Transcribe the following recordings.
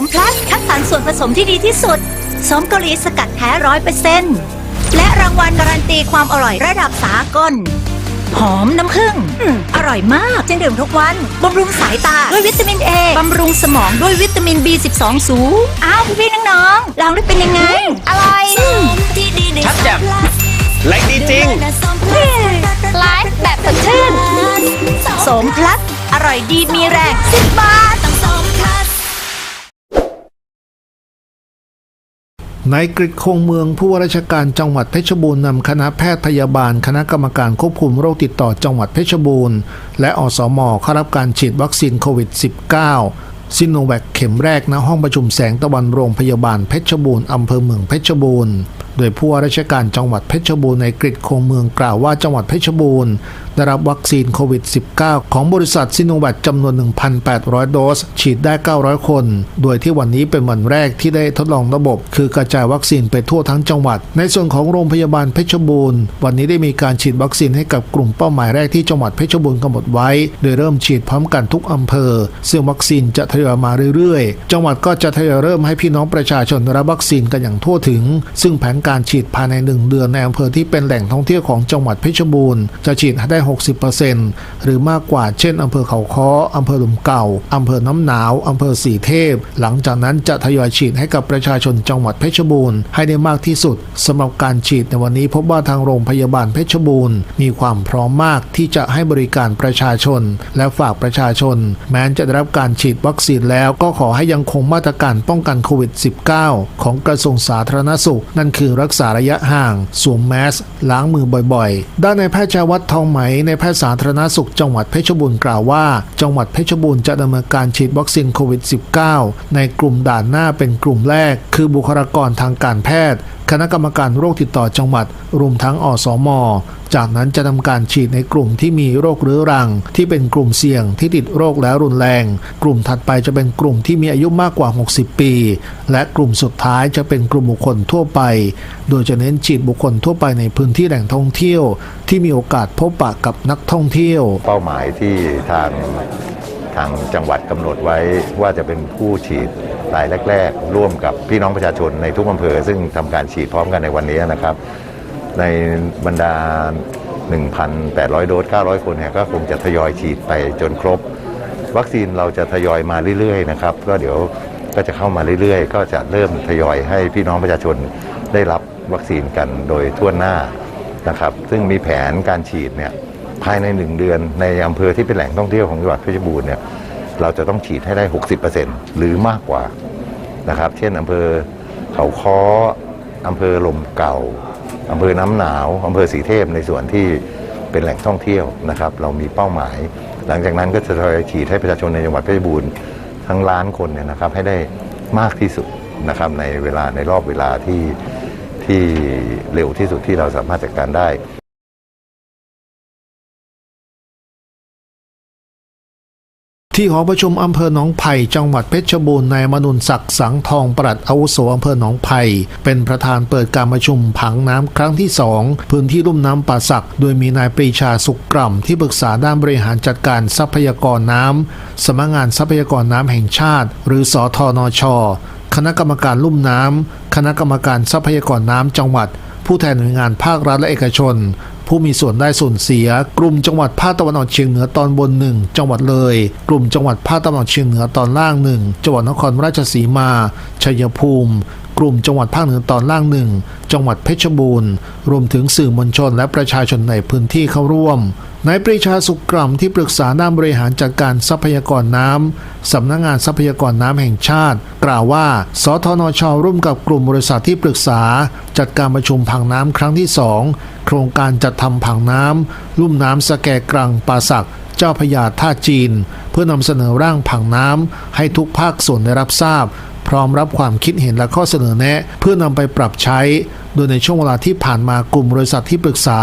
มพลัสคัดสรรส่วนผสมที่ดีที่สุด สมเกาหลีสกัดแท้ร้อยเปอร์เซ็นต์และรางวัลการันตีความอร่อยระดับสากล หอมน้ำผึ้งอืมอร่อยมากจึงดื่มทุกวันบำรุงสายตาด้วยวิตามินเอบำรุงสมองด้วยวิตามิน B12 สูงอ้าวพี่ๆน้องๆลองได้เป็นยังไง อร่อยชัดแจ่มแรงดีจริง ไลฟ์แบบสดชื่น สมพลัสอร่อยดีมีแรงสิบบาท นายกฤษคงเมืองผู้ว่าราชการจังหวัดเพชรบูรณ์นำคณะแพทย์พยาบาล คณะกรรมการควบคุมโรคติดต่อจังหวัดเพชรบูรณ์ และอสมเข้ารับการฉีดวัคซีนโควิด -19 ซิโนแวคเข็มแรกณห้องประชุมแสงตะวันโรงพยาบาลเพชรบูรณ์อำเภอเมืองเพชรบูรณ์โดยผู้ว่าราชการจังหวัดเพชรบูรณ์ในกฤษคงเมืองกล่าวว่าจังหวัดเพชรบูรณ์ได้รับวัคซีนโควิด -19 ของบริษัทซิโนแวคจำนวน 1,800 โดส ฉีดได้ 900 คน โดยที่วันนี้เป็นวันแรกที่ได้ทดลองระบบ คือกระจายวัคซีนไปทั่วทั้งจังหวัด ในส่วนของโรงพยาบาลเพชรบูรณ์ วันนี้ได้มีการฉีดวัคซีนให้กับกลุ่มเป้าหมายแรกที่จังหวัดเพชรบูรณ์กำหนดไว้ โดยเริ่มฉีดพร้อมกันทุกอำเภอ ซึ่งวัคซีนจะทยอยมาเรื่อยๆ จังหวัดก็จะทยอยเริ่มให้พี่น้องประชาชนรับวัคซีนกันอย่างทั่วถึง ซึ่งแผนการการฉีดภายในหนึ่งเดือนในอำเภอที่เป็นแหล่งท่องเที่ยวของจังหวัดเพชรบูรณ์จะฉีดให้ได้ 60%หรือมากกว่าเช่นอำเภอเขาค้ออำเภอหลุมเก่าอำเภอน้ำหนาวอำเภอสีเทพ หลังจากนั้นจะทยอยฉีดให้กับประชาชนจังหวัดเพชรบูรณ์ให้ได้มากที่สุดสำหรับการฉีดในวันนี้พบว่าทางโรงพยาบาลเพชรบูรณ์ มีความพร้อมมากที่จะให้บริการประชาชน และฝากประชาชน แม้จะได้รับการฉีดวัคซีนแล้วก็ขอให้ยังคงมาตรการป้องกันโควิด -19 ของกระทรวงสาธารณสุข นั่นคือรักษาระยะห่าง สวมแมสล้างมือบ่อยๆ ด้านในายแพทย์ชาวัฒทองไหมในแพทย์สาธารณสุขจังหวัดเพชรบูรณ์กล่าวว่า จังหวัดเพชรบูรณ์จะดำเนินการฉีดวัคซีนโควิด -19 ในกลุ่มด่านหน้าเป็นกลุ่มแรก คือบุคลากรทางการแพทย์ คณะกรรมการโรคติดต่อจังหวัดรวมทั้งอสม จากนั้นจะทำการฉีดในกลุ่มที่มีโรคเรื้อรัง ที่เป็นกลุ่มเสี่ยงที่ติดโรคแล้วรุนแรง กลุ่มถัดไปจะเป็นกลุ่มที่มีอายุมากกว่า 60 ปี และกลุ่มสุดท้ายจะเป็นกลุ่มบุคคลทั่วไป โดยจะเน้นฉีดบุคคลทั่วไปในพื้นที่แหล่งท่องเที่ยว ที่มีโอกาสพบปะกับนักท่องเที่ยว เป้าหมายที่ทางทางจังหวัดกำหนดไว้ว่าจะเป็นผู้ฉีด รายแรก ๆ ร่วมกับพี่น้องประชาชนในทุกอำเภอ ซึ่งทำการฉีดพร้อมกันในวันนี้นะครับ ในบรรดา 1,800 โดส 900 คนเนี่ยก็คงจะทยอยฉีดไปจนครบ วัคซีนเราจะทยอยมาเรื่อยๆนะครับก็เดี๋ยวก็จะเข้ามาเรื่อยๆ ก็จะเริ่มทยอยให้พี่น้องประชาชนได้รับวัคซีนกันโดยทั่วหน้านะครับ ซึ่งมีแผนการฉีดเนี่ยภายในหนึ่งเดือนในอำเภอที่เป็นแหล่งท่องเที่ยวของจังหวัดเพชรบูรณ์เนี่ย เราจะต้องฉีดให้ได้ 60%หรือมากกว่านะครับ เช่นอำเภอเขาค้ออำเภอลมเก่าอำเภอน้ำหนาวอำเภอสีเทพในส่วนที่เป็นแหล่งท่องเที่ยวนะครับ เรามีเป้าหมาย หลังจากนั้นก็จะทยอยฉีดให้ประชาชนในจังหวัดเพชรบูรณ์ทั้งล้านคนเนี่ยนะครับให้ได้มากที่สุดนะครับในเวลาในรอบเวลาที่ที่เร็วที่สุดที่เราสามารถจัดการได้ ที่หอประชุมอำเภอหนองไผ่จังหวัดเพชรบูรณ์นายมนุนศักดิ์สังทองปลัดอาวุโสอำเภอหนองไผ่เป็นประธานเปิดการประชุมผังน้ำครั้งที่สองพื้นที่ลุ่มน้ำป่าสัก โดยมีนายปรีชาสุกกล่ำที่ปรึกษาด้านบริหารจัดการทรัพยากรน้ำสำนักงานทรัพยากรน้ำแห่งชาติ หรือสอทอนช คณะกรรมการลุ่มน้ำคณะกรรมการทรัพยากรน้ำจังหวัด ผู้แทนหน่วยงานภาครัฐและเอกชน ผู้มีส่วนได้ส่วนเสีย กลุ่มจังหวัดภาคตะวันออกเฉียงเหนือตอนบนหนึ่งจังหวัดเลย กลุ่มจังหวัดภาคตะวันออกเฉียงเหนือตอนล่างหนึ่งจังหวัดนครราชสีมาชัยภูมิกลุ่มจังหวัดภาคเหนือตอนล่างหนึ่ง จังหวัดเพชรบูรณ์ รวมถึงสื่อมวลชนและประชาชนในพื้นที่เข้าร่วม นายปรีชาสุกกล่ำที่ปรึกษาด้านบริหารจัดการทรัพยากรน้ำ สำนักงานทรัพยากรน้ำแห่งชาติ กล่าวว่า สทนช ร่วมกับกลุ่มบริษัทที่ปรึกษา จัดการประชุมผังน้ำครั้งที่สองโครงการจัดทำผังน้ำ ลุ่มน้ำสแกกรังป่าสักเจ้าพยาท่าจีน เพื่อนำเสนอร่างผังน้ำให้ทุกภาคส่วนได้รับทราบ พร้อมรับความคิดเห็นและข้อเสนอแนะ เพื่อนำไปปรับใช้ โดยในช่วงเวลาที่ผ่านมากลุ่มบริษัทที่ปรึกษา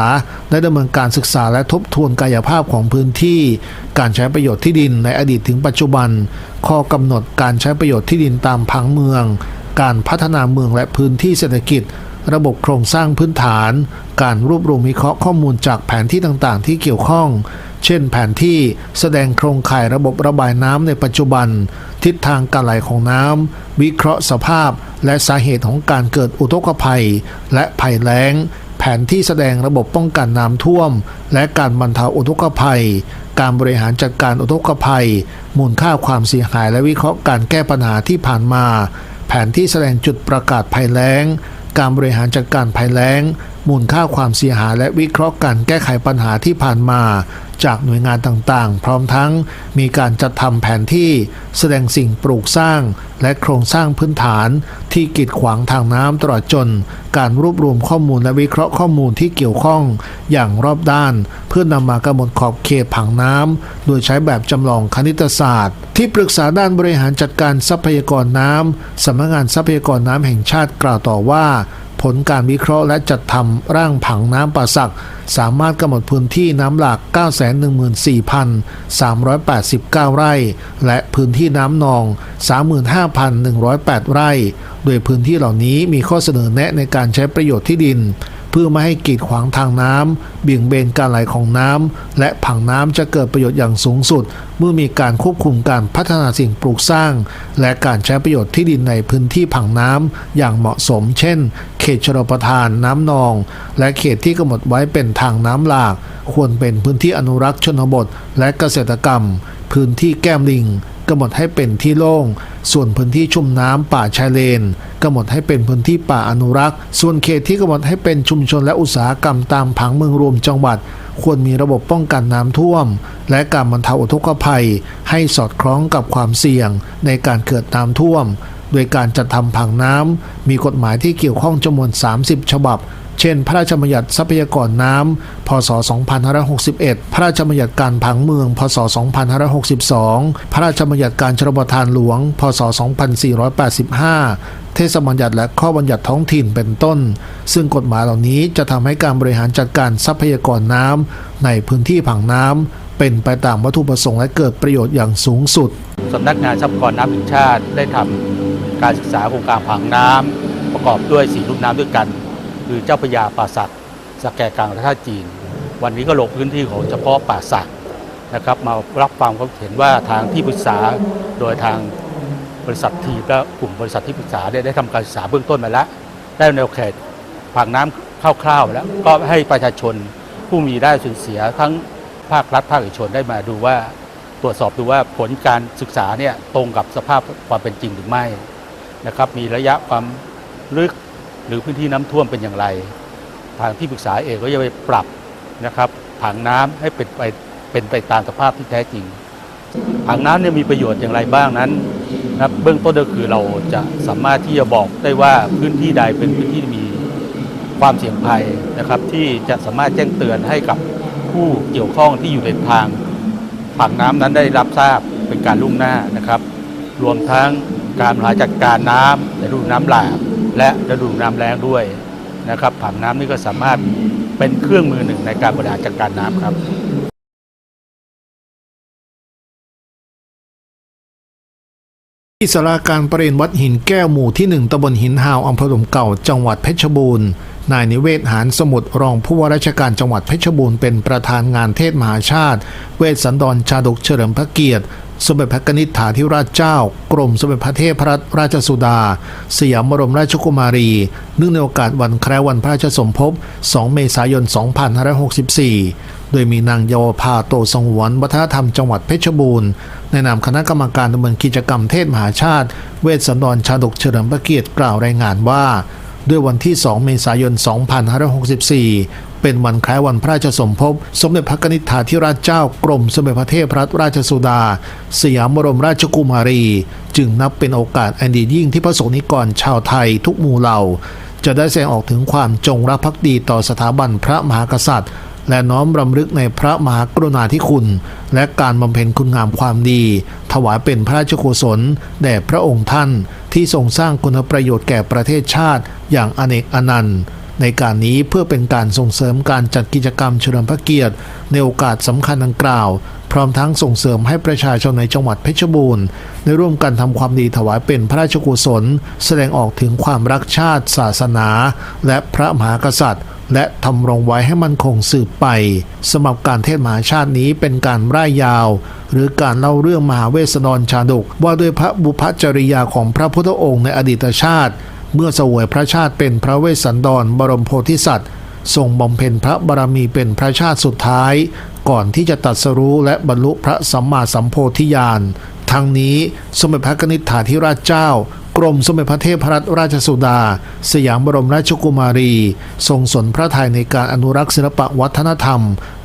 ได้ดำเนินการศึกษาและทบทวนกายภาพของพื้นที่ การใช้ประโยชน์ที่ดินในอดีตถึงปัจจุบัน ข้อกำหนดการใช้ประโยชน์ที่ดินตามผังเมือง การพัฒนาเมืองและพื้นที่เศรษฐกิจระบบโครงสร้างพื้นฐาน การรวบรวมวิเคราะห์ข้อมูลจากแผนที่ต่างๆ ที่เกี่ยวข้อง เช่นแผนที่แสดงโครงข่ายระบบระบายน้ำในปัจจุบัน ทิศทางการไหลของน้ำวิเคราะห์สภาพ และสาเหตุของการเกิดอุทกภัย และภัยแล้ง แผนที่แสดงระบบป้องกันน้ำท่วม และการบรรเทาอุทกภัย การบริหารจัดการอุทกภัย มูลค่าความเสียหายและวิเคราะห์การแก้ปัญหาที่ผ่านมา แผนที่แสดงจุดประกาศภัยแล้ง การบริหารจัดการภัยแล้ง มูลค่าความเสียหายและวิเคราะห์การแก้ไขปัญหาที่ผ่านมา จากหน่วยงานต่างๆ พร้อมทั้งมีการจัดทำแผนที่แสดงสิ่งปลูกสร้าง และโครงสร้างพื้นฐาน ที่กีดขวางทางน้ำตลอดจน การรวบรวมข้อมูลและวิเคราะห์ข้อมูลที่เกี่ยวข้อง อย่างรอบด้าน เพื่อนำมากำหนดขอบเขตผังน้ำโดยใช้แบบจำลองคณิตศาสตร์ ที่ปรึกษาด้านบริหารจัดการทรัพยากรน้ำสำนักงานทรัพยากรน้ำแห่งชาติกล่าวต่อว่า ผลการวิเคราะห์และจัดทำร่างผังน้ำป่าสัก สามารถกำหนดพื้นที่น้ำหลาก 914,389 ไร่ และพื้นที่น้ำนอง 35,108 ไร่ โดยพื้นที่เหล่านี้มีข้อเสนอแนะในการใช้ประโยชน์ที่ดิน เพื่อไม่ให้กีดขวางทางน้ำเบี่ยงเบนการไหลของน้ำและผังน้ำจะเกิดประโยชน์อย่างสูงสุด เมื่อมีการควบคุมการพัฒนาสิ่งปลูกสร้าง และการใช้ประโยชน์ที่ดินในพื้นที่ผังน้ำอย่างเหมาะสม เช่น เขตชลประทานน้ำนอง และเขตที่กำหนดไว้เป็นทางน้ำหลาก ควรเป็นพื้นที่อนุรักษ์ชนบท และเกษตรกรรม พื้นที่แก้มลิงกำหนดให้เป็นที่โล่ง ส่วนพื้นที่ชุ่มน้ำป่าชายเลนกำหนดให้เป็นพื้นที่ป่าอนุรักษ์ ส่วนเขตที่กำหนดให้เป็นชุมชนและอุตสาหกรรมตามผังเมืองรวมจังหวัด ควรมีระบบป้องกันน้ำท่วม และการบรรเทาอุทกภัย ให้สอดคล้องกับความเสี่ยงในการเกิดน้ำท่วม โดยการจัดทำผังน้ำมีกฎหมายที่เกี่ยวข้องจำนวน 30 ฉบับ เช่น พระราชบัญญัติทรัพยากรน้ำพศ 2561 พระราชบัญญัติการผังเมือง พศ 2562 พระราชบัญญัติการชลประทานหลวง พศ 2485 เทศบัญญัติและข้อบัญญัติท้องถิ่นเป็นต้น ซึ่งกฎหมายเหล่านี้จะทำให้การบริหารจัดการทรัพยากรน้ำในพื้นที่ผังน้ำเป็นไปตามวัตถุประสงค์และเกิดประโยชน์อย่างสูงสุดสำนักงานทรัพยากรน้ำแห่งชาติได้ทำการศึกษาโครงการผังน้ำประกอบด้วยสีรุ่มน้ำด้วยกัน คือเจ้าพระยาป่าสักสแกกลางและท่าจีน วันนี้ก็ลงพื้นที่ของเฉพาะป่าสักนะครับมารับฟังความเห็นว่าทางที่ปรึกษาโดยทาง บริษัททีมและกลุ่มบริษัทที่ปรึกษาเนี่ยได้ทำการศึกษาเบื้องต้นมาแล้ว ได้แนวเขตผังน้ำคร่าวๆแล้วก็ให้ประชาชนผู้มีได้สูญเสียทั้งภาครัฐภาคเอกชนได้มาดูว่า ตรวจสอบดูว่าผลการศึกษาเนี่ยตรงกับสภาพความเป็นจริงหรือไม่นะครับมีระยะความลึกหรือพื้นที่น้ำท่วมเป็นอย่างไร ทางที่ปรึกษาเองก็จะไปปรับนะครับผังน้ำให้เป็นไปเป็นไปตามสภาพที่แท้จริง ผังน้ำเนี่ยมีประโยชน์อย่างไรบ้างนั้นนะครับเบื้องต้นก็คือเราจะสามารถที่จะบอกได้ว่าพื้นที่ใดเป็นพื้นที่มีความเสี่ยงภัยนะครับ ที่จะสามารถแจ้งเตือนให้กับผู้เกี่ยวข้องที่อยู่ในทางผังน้ำนั้นได้รับทราบเป็นการล่วงหน้านะครับ รวมทั้งการบริหารจัดการน้ำในฤดูน้ำหลากและฤดูน้ำแล้งด้วยนะครับผังน้ำนี่ก็สามารถเป็นเครื่องมือหนึ่งในการบริหารจัดการน้ำครับ ที่สาราการประเรียนวัดหินแก้วหมู่ที่หนึ่งตำบลหินหาวอำเภอหลมเก่า จังหวัดเพชรบูรณ์ นายนิเวศหานสมุทรรองผู้ว่าราชการจังหวัดเพชรบูรณ์เป็นประธานงานเทศมหาชาติ เวสสันดรชาดกเฉลิมพระเกียรติ สมเด็จพระนิษฐาธิราชเจ้า กรมสมเด็จพระเทพรัตนราชสุดา สยามบรมราชกุมารี เนื่องในโอกาสวันแคร้วันพระราชสมภพ 2 เมษายน 2564 โดยมีนางเยาวภาโตสงวนวัฒนธรรมจังหวัดเพชรบูรณ์ในนามคณะกรรมการดำเนินกิจกรรมเทศมหาชาติ เวสสันดรชาดกเฉลิมพระเกียรติกล่าวรายงานว่า ด้วยวันที่ 2 เมษายน 2564 เป็นวันคล้ายวันพระราชสมภพ สมเด็จพระนิษฐาธิราชเจ้ากรมสมเด็จพระเทพรัตนราชสุดา สยามบรมราชกุมารี จึงนับเป็นโอกาสอันดียิ่งที่พระสงฆ์นิกรชาวไทยทุกหมู่เหล่า จะได้แสดงออกถึงความจงรักภักดีต่อสถาบันพระมหากษัตริย์ และน้อมรำลึกในพระมหากรุณาธิคุณ และการบำเพ็ญคุณงามความดี ถวายเป็นพระราชกุศลแด่พระองค์ท่านที่ทรงสร้างคุณประโยชน์แก่ประเทศชาติอย่างอเนกอนันต์ในการนี้เพื่อเป็นการส่งเสริมการจัดกิจกรรมเฉลิมพระเกียรติ ในโอกาสสำคัญดังกล่าว พร้อมทั้งส่งเสริมให้ประชาชนในจังหวัดเพชรบูรณ์ได้ร่วมกันทำความดีถวายเป็นพระราชกุศล แสดงออกถึงความรักชาติ ศาสนา และพระมหากษัตริย์ และทำรงไว้ให้มันคงสืบไปสำหรับการเทศมหาชาตินี้เป็นการร่ายยาว หรือการเล่าเรื่องมหาเวสสันดรชาดก ว่าด้วยพระบุพจริยาของพระพุทธองค์ในอดีตชาติ เมื่อเสวยพระชาติเป็นพระเวสสันดรบรมโพธิสัตว์ทรงบำเพ็ญพระบารมีเป็นพระชาติสุดท้าย ก่อนที่จะตรัสรู้และบรรลุพระสัมมาสัมโพธิญาณทั้งนี้สมเด็จพระนิษฐาธิราชเจ้า กรมสมเด็จพระเทพรัตนราชสุดา สยามบรมราชกุมารี ทรงสนพระทัยในการอนุรักษ์ศิลปวัฒนธรรม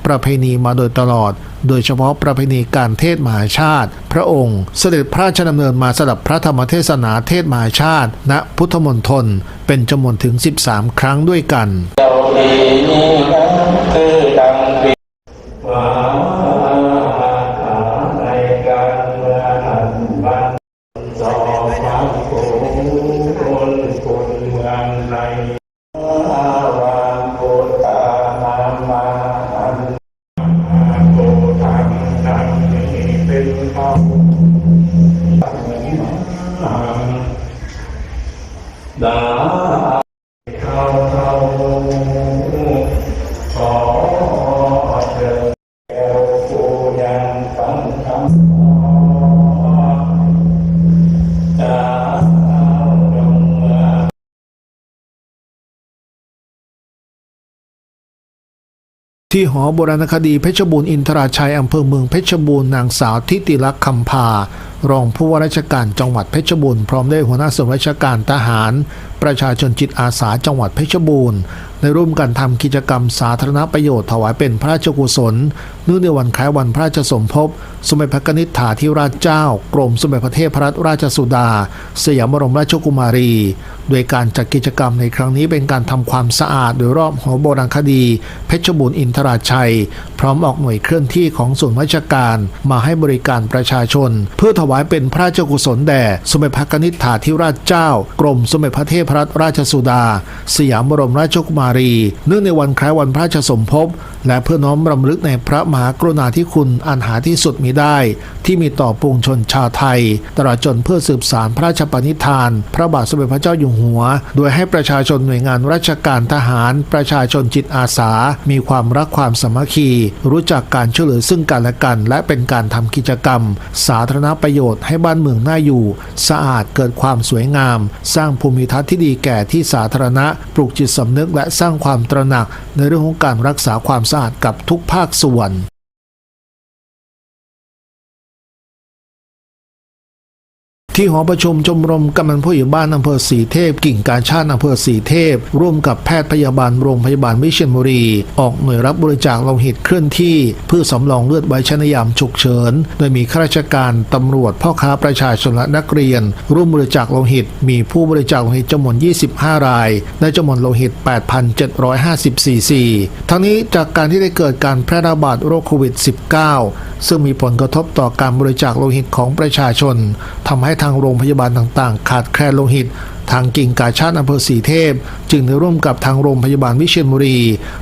ประเพณีมาโดยตลอด โดยเฉพาะประเพณีการเทศมหาชาติ พระองค์ เสด็จพระราชดำเนินมาสดับพระธรรมเทศนาเทศมหาชาติ ณพุทธมณฑลเป็นจำนวนถึง 13 ครั้งด้วยกัน ที่หอโบราณคดีเพชรบูรณ์อินทราชัยอำเภอเมืองเพชรบูรณ์นางสาวทิติลักษ์คำพารองผู้ว่าราชการจังหวัดเพชรบูรณ์พร้อมด้วยหัวหน้าส่วนราชการทหาร ประชาชนจิตอาสาจังหวัดเพชรบูรณ์ ได้ร่วมกันทำกิจกรรมสาธารณประโยชน์ถวายเป็นพระราชกุศลเนื่องในวันคล้ายวันพระราชสมภพสมเด็จพระนิษฐาธิราชเจ้า กรมสมเด็จพระเทพรัตนราชสุดา สยามบรมราชกุมารี โดยการจัดกิจกรรมในครั้งนี้เป็นการทำความสะอาดโดยรอบหอโบราณคดี เพชรบูรณ์อินทราชัย พร้อมออกหน่วยเคลื่อนที่ของส่วนราชการมาให้บริการประชาชน เพื่อถวายเป็นพระราชกุศลแด่สมเด็จพระนิษฐาธิราชเจ้า กรมสมเด็จพระเทพรัตนราชสุดา สยามบรมราชกุมารี เนื่องในวันคล้ายวันพระราชสมภพ และเพื่อน้อมรำลึกในพระมหากรุณาธิคุณอันหาที่สุดมิได้ ที่มีต่อปวงชนชาวไทย ตลอดจนเพื่อสืบสารพระราชปณิธาน พระบาทสมเด็จพระเจ้าอยู่หัว โดยให้ประชาชนหน่วยงานราชการทหาร ประชาชนจิตอาสา มีความรักความสามัคคี รู้จักการช่วยเหลือซึ่งกันและกัน และเป็นการทำกิจกรรม สาธารณประโยชน์ให้บ้านเมืองน่าอยู่ สะอาดเกิดความสวยงาม สร้างภูมิทัศน์ที่ดีแก่ที่สาธารณะ ปลุกจิตสำนึกและสร้างความตระหนักในเรื่องของการรักษาความสะอาดกับทุกภาคส่วน ที่หอประชุมชมรมกำนันผู้ใหญ่บ้านอำเภอสีเทพ กิ่งการชาติอำเภอสีเทพ ร่วมกับแพทย์พยาบาลโรงพยาบาลวิเชียรบุรี ออกหน่วยรับบริจาคโลหิตเคลื่อนที่ เพื่อสำรองเลือดไว้ใช้ในยามฉุกเฉิน โดยมีข้าราชการตำรวจพ่อค้าประชาชนและนักเรียน ร่วมบริจาคโลหิต มีผู้บริจาคโลหิตจำนวน 25 รายได้จำนวนโลหิต 8,750ซีซีทั้งนี้จากการที่ได้เกิดการแพร่ระบาดโรคโควิด -19 ซึ่งมีผลกระทบต่อการบริจาคโลหิตของประชาชนทำให้ทางโรงพยาบาลต่างๆ ขาดแคลนโลหิต ทางกิ่งกาชาติอำเภอสีเทพ จึงได้ร่วมกับทางโรงพยาบาลวิเชียรบุรี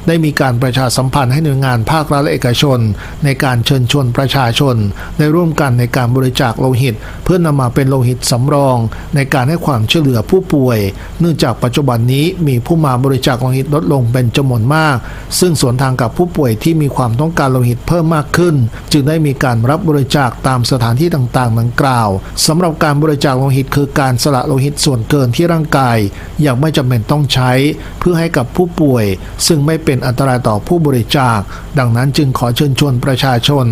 ได้มีการประชาสัมพันธ์ให้หน่วยงานภาครัฐและเอกชน ในการเชิญชวนประชาชน ได้ร่วมกันในการบริจาคโลหิต เพื่อนำมาเป็นโลหิตสำรอง ในการให้ความช่วยเหลือผู้ป่วย เนื่องจากปัจจุบันนี้มีผู้มาบริจาคโลหิตลดลงเป็นจำนวนมาก ซึ่งสวนทางกับผู้ป่วยที่มีความต้องการโลหิตเพิ่มมากขึ้น จึงได้มีการรับบริจาคตามสถานที่ต่างๆดังกล่าวสำหรับการบริจาคโลหิตคือการสละโลหิตส่วนเกินที่ร่างกายอย่างไม่จำเป็นต้องใช้ เพื่อให้กับผู้ป่วย ซึ่งไม่เป็นอันตรายต่อผู้บริจาค ดังนั้นจึงขอเชิญชวนประชาชน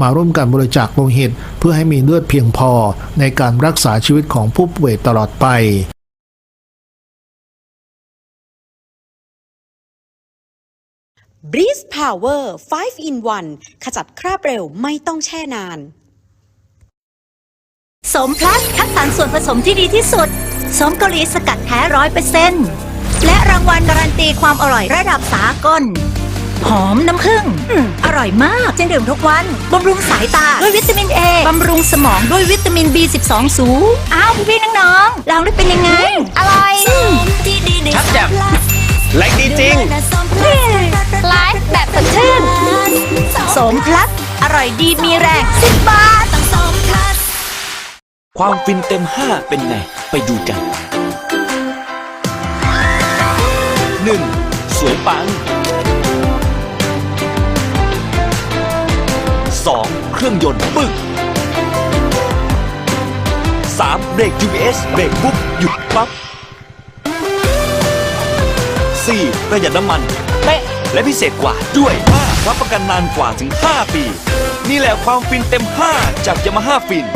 มาร่วมกันบริจาคโลหิต เพื่อให้มีเลือดเพียงพอในการรักษาชีวิตของผู้ป่วยตลอดไป b r e e z e Power 5 in 1 ขจัดคราบเร็วไม่ต้องแช่นาน สมพลัสคัดสรรส่วนผสมที่ดีที่สุด สมเกาหลีสกัดแท้ร้อยเปอร์เซ็นต์และรางวัลการันตีความอร่อยระดับสากล หอมน้ำผึ้งอืมอร่อยมากจึงดื่มทุกวันบำรุงสายตาด้วยวิตามินเอบำรุงสมองด้วยวิตามิน B12 สูง อ้าวพี่ๆน้องๆลองได้เป็นยังไง อร่อยชัดแจ่มแหล่งดีจริงไลฟ์แบบสดชื่นสมพลัสอร่อยดีมีแรงสิบบาท ความฟินเต็ม 5 เป็นไง ไปดูกัน 1. สูวยปัง 2. เครื่องยนต์ปึก 3. เบรก GPS เบรกปุ๊บหยุดปั๊บ 4. ประหยัดน้ำมันเป๊ะและพิเศษกว่าด้วย 5. รับประกันนานกว่าถึง 5 ปี นี่แหละความฟินเต็ม 5 จากยามาฮ่าฟิน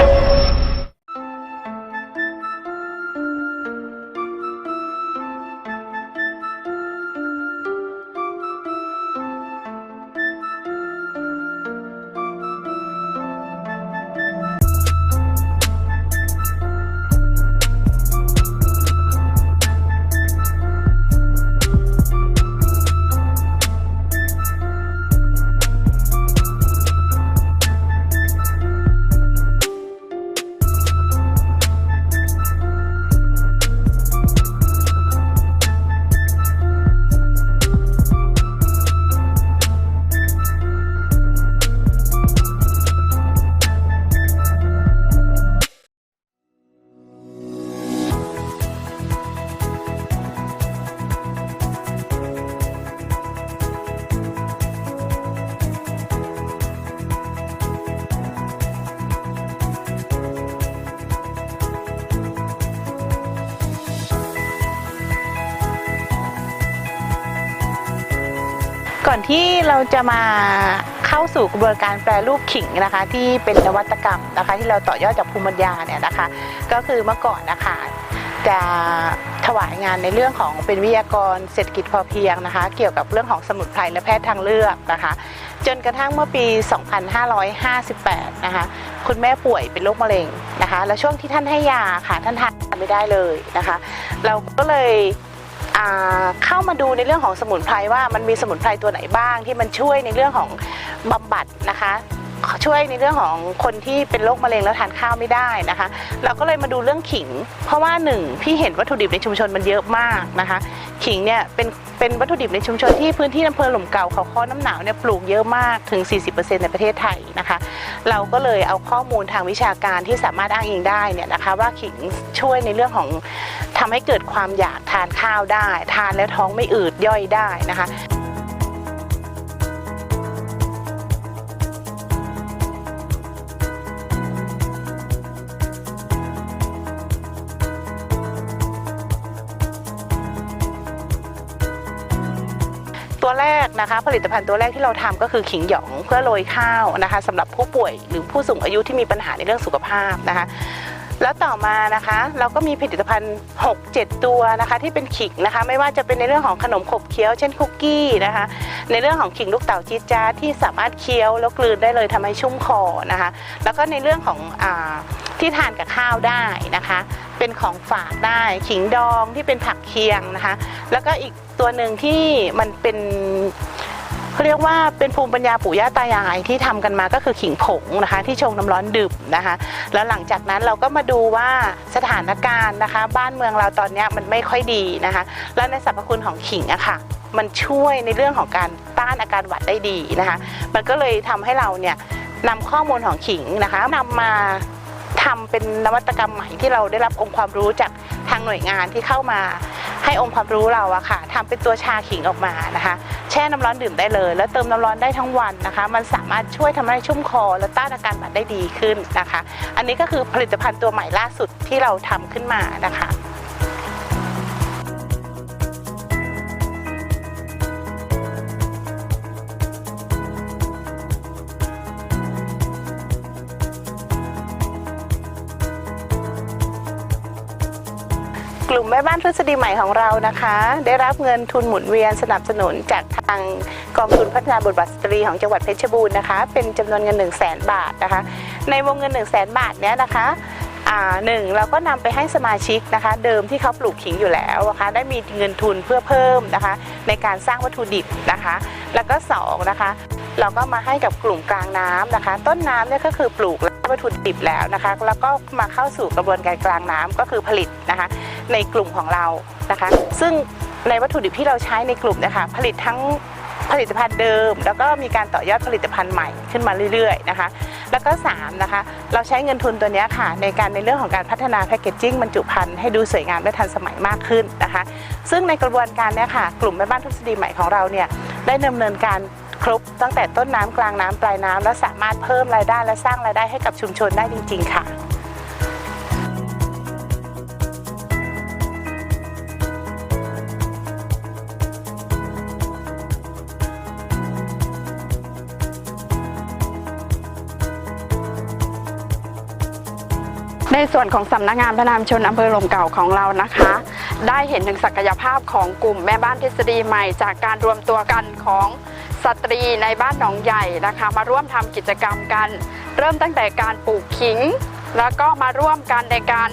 ก่อนที่เราจะมาเข้าสู่กระบวนการแปรรูปขิงนะคะ ที่เป็นนวัตกรรมนะคะ ที่เราต่อยอดจากภูมิปัญญาเนี่ยนะคะ ก็คือเมื่อก่อนนะคะจะถวายงานในเรื่องของเป็นวิทยากรเศรษฐกิจพอเพียงนะคะ เกี่ยวกับเรื่องของสมุนไพรและแพทย์ทางเลือกนะคะ จนกระทั่งเมื่อปี 2558 นะคะ คุณแม่ป่วยเป็นโรคมะเร็งนะคะ แล้วช่วงที่ท่านให้ยาค่ะท่านทานไม่ได้เลยนะคะ เราก็เลย เข้ามาดูในเรื่องของสมุนไพรว่ามันมีสมุนไพรตัวไหนบ้างที่มันช่วยในเรื่องของบำบัดนะคะช่วยในเรื่องของคนที่เป็นโรคมะเร็งแล้วทานข้าวไม่ได้นะคะ เราก็เลยมาดูเรื่องขิง เพราะว่าหนึ่งพี่เห็นวัตถุดิบในชุมชนมันเยอะมากนะคะ ขิงเนี่ยเป็นเป็นวัตถุดิบในชุมชนที่พื้นที่อำเภอหล่มเก่าเขาค้อน้ำหนาวเนี่ยปลูกเยอะมากถึง 40%ในประเทศไทยนะคะ เราก็เลยเอาข้อมูลทางวิชาการที่สามารถอ้างอิงได้เนี่ยนะคะ ว่าขิงช่วยในเรื่องของทำให้เกิดความอยากทานข้าวได้ ทานแล้วท้องไม่อืดย่อยได้นะคะ นะคะ ผลิตภัณฑ์ตัวแรกที่เราทำก็คือขิงหยองเพื่อโรยข้าวนะคะสำหรับผู้ป่วยหรือผู้สูงอายุที่มีปัญหาในเรื่องสุขภาพนะคะ แล้วต่อมานะคะ เราก็มีผลิตภัณฑ์ 6-7 ตัวนะคะ ที่เป็นขิงนะคะ ไม่ว่าจะเป็นในเรื่องของขนมขบเคี้ยวเช่นคุกกี้นะคะ ในเรื่องของขิงลูกเต๋าจี๊ดจ้าที่สามารถเคี้ยวแล้วกลืนได้เลยทำให้ชุ่มคอนะคะ แล้วก็ในเรื่องของอที่ทานกับข้าวได้นะคะ เป็นของฝากได้ขิงดองที่เป็นผักเคียงนะคะ แล้วก็อีกตัวหนึ่งที่มันเป็น เขาเรียกว่าเป็นภูมิปัญญาปู่ย่าตายายที่ทำกันมาก็คือขิงผงนะคะ ที่ชงน้ำร้อนดื่มนะคะ แล้วหลังจากนั้นเราก็มาดูว่าสถานการณ์นะคะ บ้านเมืองเราตอนนี้มันไม่ค่อยดีนะคะ แล้วในสรรพคุณของขิงอะค่ะมันช่วยในเรื่องของการต้านอาการหวัดได้ดีนะคะ มันก็เลยทำให้เราเนี่ยนำข้อมูลของขิงนะคะนำมาทำเป็นนวัตกรรมใหม่ที่เราได้รับองค์ความรู้จากทางหน่วยงานที่เข้ามา ให้องค์ความรู้เราอะค่ะทำเป็นตัวชาขิงออกมานะคะ แช่น้ำร้อนดื่มได้เลย แล้วเติมน้ำร้อนได้ทั้งวันนะคะ มันสามารถช่วยทำให้ชุ่มคอ และต้านอาการหวัดได้ดีขึ้นนะคะ อันนี้ก็คือผลิตภัณฑ์ตัวใหม่ล่าสุดที่เราทำขึ้นมานะคะ กลุ่มแม่บ้านทฤษฎีใหม่ของเรานะคะ ได้รับเงินทุนหมุนเวียนสนับสนุนจากทางกองทุนพัฒนาบทบาทสตรีของจังหวัดเพชรบูรณ์นะคะ เป็นจำนวนเงิน 1 0 0 0 0แบาทนะคะ ในวงเงิน 1 0 0 0 0แบาทเนี้ยนะคะอ่าหนึ่งเราก็นำไปให้สมาชิกนะคะ เดิมที่เขาปลูกขิงอยู่แล้วนะคะได้มีเงินทุนเพื่อเพิ่มนะคะ ในการสร้างวัตถุดิบนะคะ แล้วก็สองนะคะเราก็มาให้กับกลุ่มกลางน้ำนะคะ ต้นน้ำเนี่ยก็คือปลูก วัตถุดิบแล้วนะคะ แล้วก็มาเข้าสู่กระบวนการกลางน้ำก็คือผลิตนะคะ ในกลุ่มของเรานะคะ ซึ่งในวัตถุดิบที่เราใช้ในกลุ่มนะคะผลิตทั้งผลิตภัณฑ์เดิม แล้วก็มีการต่อยอดผลิตภัณฑ์ใหม่ขึ้นมาเรื่อยๆนะคะ แล้วก็3นะคะเราใช้เงินทุนตัวเนี้ยค่ะ ในการในเรื่องของการพัฒนาแพคเกจจิ้งบรรจุภัณฑ์ให้ดูสวยงามและทันสมัยมากขึ้นนะคะ ซึ่งในกระบวนการเนี้ยค่ะ กลุ่มแม่บ้านทฤษฎีใหม่ของเราเนี่ยได้ดำเนินการ ครบตั้งแต่ต้นน้ำกลางน้ำปลายน้ำและสามารถเพิ่มรายได้และสร้างรายได้ให้กับชุมชนได้จริง ๆ ค่ะในส่วนของสำนักงานพระนามชนอำเภอลมเก่าของเรานะคะ ได้เห็นถึงศักยภาพของกลุ่มแม่บ้านทฤษฎีใหม่ จากการรวมตัวกันของ ตรีในบ้านหนองใหญ่นะคะ มาร่วมทำกิจกรรมกัน เริ่มตั้งแต่การปลูกขิง แล้วก็มาร่วมกันในการ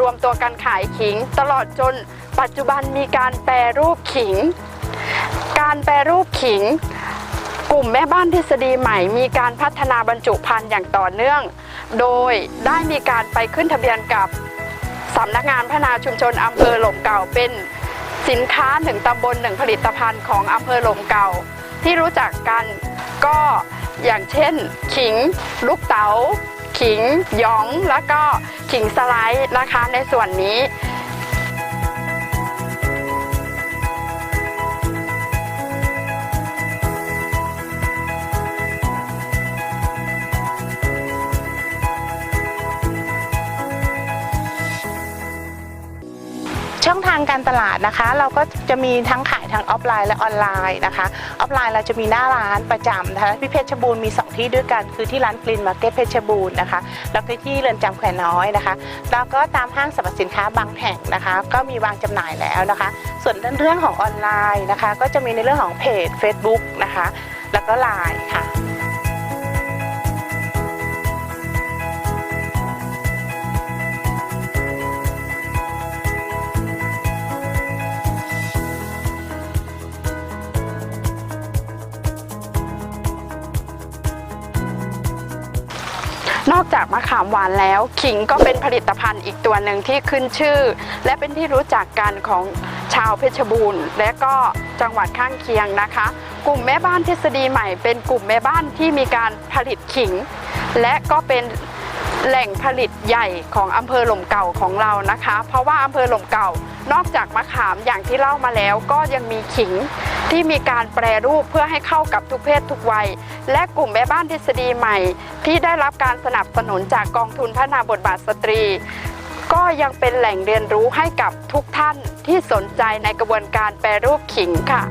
รวมตัวกันขายขิง ตลอดจนปัจจุบันมีการแปรรูปขิง การแปรรูปขิง กลุ่มแม่บ้านทฤษฎีใหม่ มีการพัฒนาบรรจุภัณฑ์อย่างต่อเนื่อง โดยได้มีการไปขึ้นทะเบียนกับสำนักงานพัฒนาชุมชนอำเภอหลมเก่าเป็นสินค้าหนึ่งตำบลหนึ่งผลิตภัณฑ์ของอำเภอหลมเก่า ที่รู้จักกันก็อย่างเช่น ขิง ลูกเต๋าขิงหยองแล้วก็ขิงสไลด์นะคะในส่วนนี้ ทางการตลาดนะคะ เราก็จะมีทั้งขายทางออฟไลน์และออนไลน์นะคะ ออฟไลน์เราจะมีหน้าร้านประจำนะคะที่เพชรบูรณ์มี 2 ที่ด้วยกัน คือที่ร้านกลินมาร์เก็ตเพชรบูรณ์นะคะ แล้วก็ที่เรือนจำแควน้อยนะคะ แล้วก็ตามห้างสรรพสินค้าบางแห่งนะคะ ก็มีวางจำหน่ายแล้วนะคะ ส่วนเรื่องของออนไลน์นะคะ ก็จะมีในเรื่องของเพจ Facebook นะคะ แล้วก็ไลน์ค่ะ จากมะขามหวานแล้ว ขิงก็เป็นผลิตภัณฑ์อีกตัวหนึ่งที่ขึ้นชื่อ และเป็นที่รู้จักกันของชาวเพชรบูรณ์ และก็จังหวัดข้างเคียงนะคะ กลุ่มแม่บ้านทฤษฎีใหม่ เป็นกลุ่มแม่บ้านที่มีการผลิตขิง และก็เป็นแหล่งผลิตใหญ่ของอำเภอหล่มเก่าของเรานะคะ เพราะว่าอำเภอหล่มเก่า นอกจากมะขามอย่างที่เล่ามาแล้วก็ยังมีขิงที่มีการแปรรูปเพื่อให้เข้ากับทุกเพศทุกวัย และกลุ่มแม่บ้านทฤษฎีใหม่ ที่ได้รับการสนับสนุนจากกองทุนพัฒนาบทบาทสตรี ก็ยังเป็นแหล่งเรียนรู้ให้กับทุกท่านที่สนใจในกระบวนการแปรรูปขิงค่ะ